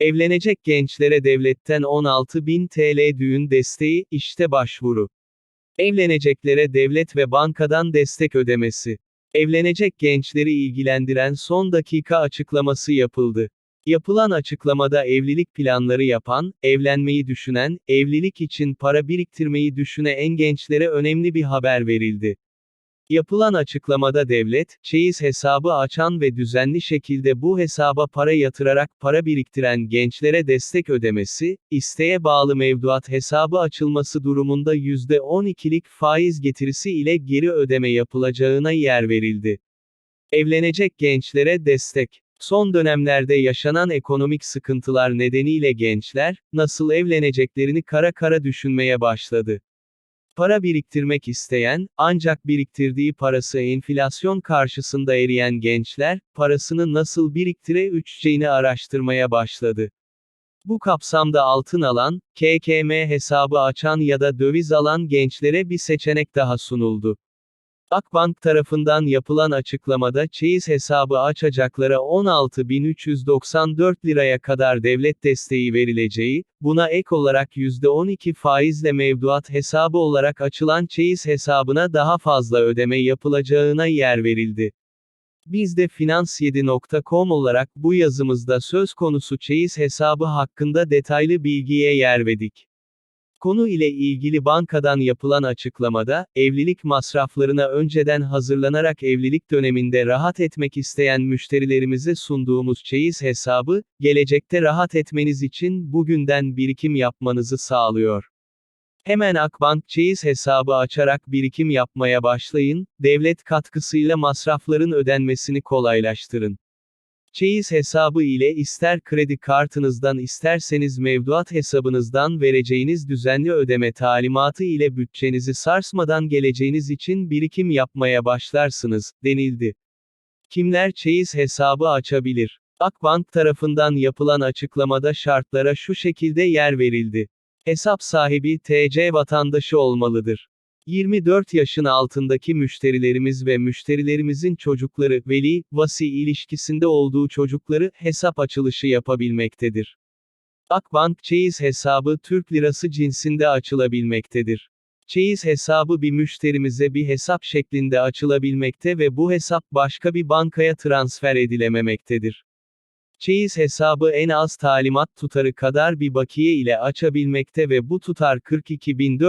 Evlenecek gençlere devletten 16.000 TL düğün desteği, işte başvuru. Evleneceklere devlet ve bankadan destek ödemesi. Evlenecek gençleri ilgilendiren son dakika açıklaması yapıldı. Yapılan açıklamada evlilik planları yapan, evlenmeyi düşünen, evlilik için para biriktirmeyi düşünen gençlere önemli bir haber verildi. Yapılan açıklamada devlet, çeyiz hesabı açan ve düzenli şekilde bu hesaba para yatırarak para biriktiren gençlere destek ödemesi, isteğe bağlı mevduat hesabı açılması durumunda %12'lik faiz getirisi ile geri ödeme yapılacağına yer verildi. Evlenecek gençlere destek. Son dönemlerde yaşanan ekonomik sıkıntılar nedeniyle gençler, nasıl evleneceklerini kara kara düşünmeye başladı. Para biriktirmek isteyen, ancak biriktirdiği parası enflasyon karşısında eriyen gençler, parasını nasıl biriktireceğini araştırmaya başladı. Bu kapsamda altın alan, KKM hesabı açan ya da döviz alan gençlere bir seçenek daha sunuldu. Akbank tarafından yapılan açıklamada çeyiz hesabı açacaklara 16.394 liraya kadar devlet desteği verileceği, buna ek olarak %12 faizle mevduat hesabı olarak açılan çeyiz hesabına daha fazla ödeme yapılacağına yer verildi. Biz de finans7.com olarak bu yazımızda söz konusu çeyiz hesabı hakkında detaylı bilgiye yer verdik. Konu ile ilgili bankadan yapılan açıklamada, evlilik masraflarına önceden hazırlanarak evlilik döneminde rahat etmek isteyen müşterilerimize sunduğumuz çeyiz hesabı, gelecekte rahat etmeniz için bugünden birikim yapmanızı sağlıyor. Hemen Akbank çeyiz hesabı açarak birikim yapmaya başlayın, devlet katkısıyla masrafların ödenmesini kolaylaştırın. Çeyiz hesabı ile ister kredi kartınızdan isterseniz mevduat hesabınızdan vereceğiniz düzenli ödeme talimatı ile bütçenizi sarsmadan geleceğiniz için birikim yapmaya başlarsınız, denildi. Kimler çeyiz hesabı açabilir? Akbank tarafından yapılan açıklamada şartlara şu şekilde yer verildi. Hesap sahibi TC vatandaşı olmalıdır. 24 yaşın altındaki müşterilerimiz ve müşterilerimizin çocukları, veli, vasi ilişkisinde olduğu çocukları, hesap açılışı yapabilmektedir. Akbank çeyiz hesabı Türk lirası cinsinde açılabilmektedir. Çeyiz hesabı bir müşterimize bir hesap şeklinde açılabilmekte ve bu hesap başka bir bankaya transfer edilememektedir. Çeyiz hesabı en az talimat tutarı kadar bir bakiye ile açabilmekte ve bu tutar 42.400